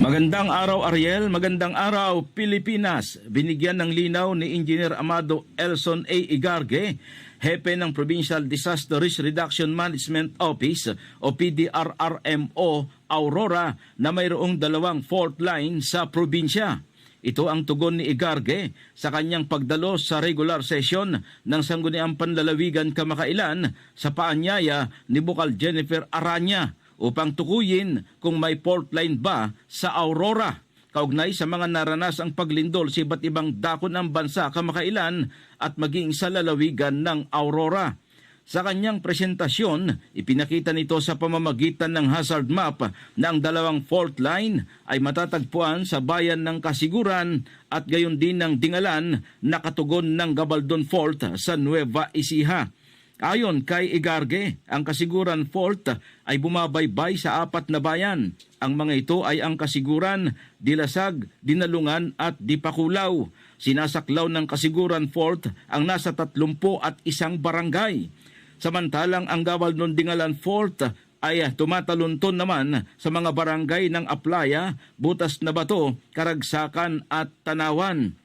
Magandang araw Ariel, magandang araw Pilipinas. Binigyan ng linaw ni Engineer Amado Elson A. Igarge, hepe ng Provincial Disaster Risk Reduction Management Office o PDRRMO Aurora na mayroong dalawang fault line sa probinsya. Ito ang tugon ni Igarge sa kanyang pagdalo sa regular session ng Sangguniang Panlalawigan Kamakailan sa paanyaya ni Bukal Jennifer Aranya upang tukuyin kung may fault line ba sa Aurora. Kaugnay sa mga naranasang paglindol sa iba't ibang dako ng bansa kamakailan at maging sa lalawigan ng Aurora. Sa kanyang presentasyon, ipinakita nito sa pamamagitan ng hazard map na ang dalawang fault line ay matatagpuan sa bayan ng Kasiguran at gayon din ng Dingalan na katugon ng Gabaldon Fault sa Nueva Ecija. Ayon kay Igarge, ang Kasiguran Fault ay bumabaybay sa apat na bayan. Ang mga ito ay ang Kasiguran, Dilasag, Dinalungan at Dipakulaw. Sinasaklaw ng Kasiguran Fault ang nasa 30 at isang barangay. Samantalang ang Gawal ng Dingalan Fault ay tumatalunton naman sa mga barangay ng Aplaya, Butas na Bato, Karagsakan at Tanawan.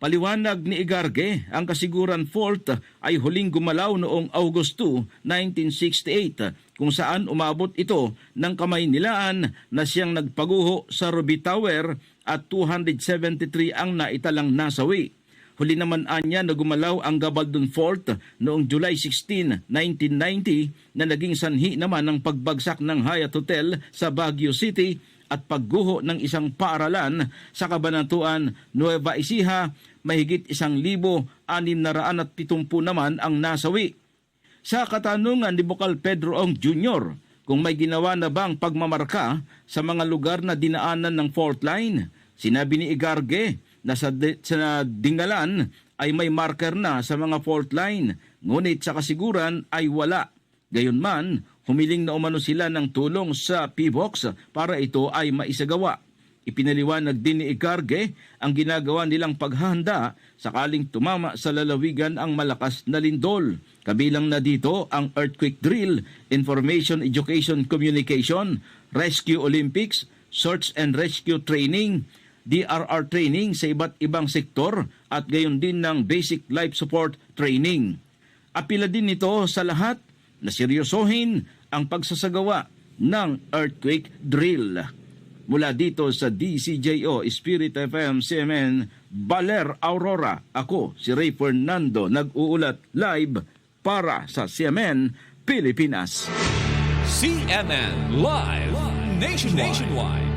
Paliwanag ni Igarge, ang kasiguran fault ay huling gumalaw noong Augusto 1968 kung saan umabot ito ng kamay nilaan na siyang nagpaguho sa Ruby Tower at 273 ang naitalang nasawi. Huli naman anya na gumalaw ang Gabaldon Fault noong July 16, 1990 na naging sanhi naman ng pagbagsak ng Hyatt Hotel sa Baguio City at pagguho ng isang paaralan sa Kabanatuan, Nueva Ecija, mahigit isang libo anim na raan at pitumpu naman ang nasawi. Sa katanungan ni Bukal Pedro Ong Jr., kung may ginawa na bang pagmamarka sa mga lugar na dinaanan ng fault line, sinabi ni Igarge na sa, di- sa Dingalan ay may marker na sa mga fault line, ngunit sa kasiguran ay wala. Gayunman, humiling na umano sila ng tulong sa PBOX para ito ay maisagawa. Ipinaliwanag din ni Igarge ang ginagawa nilang paghahanda sakaling tumama sa lalawigan ang malakas na lindol. Kabilang na dito ang earthquake drill, information education communication, rescue Olympics, search and rescue training, DRR training sa iba't ibang sektor at gayon din ng basic life support training. Apila din nito sa lahat na seryosohin ang pagsasagawa ng earthquake drill. Mula dito sa DCJO Spirit FM CMN Baler Aurora, ako si Ray Fernando nag-uulat live para sa CMN Pilipinas. CNN Live Nationwide.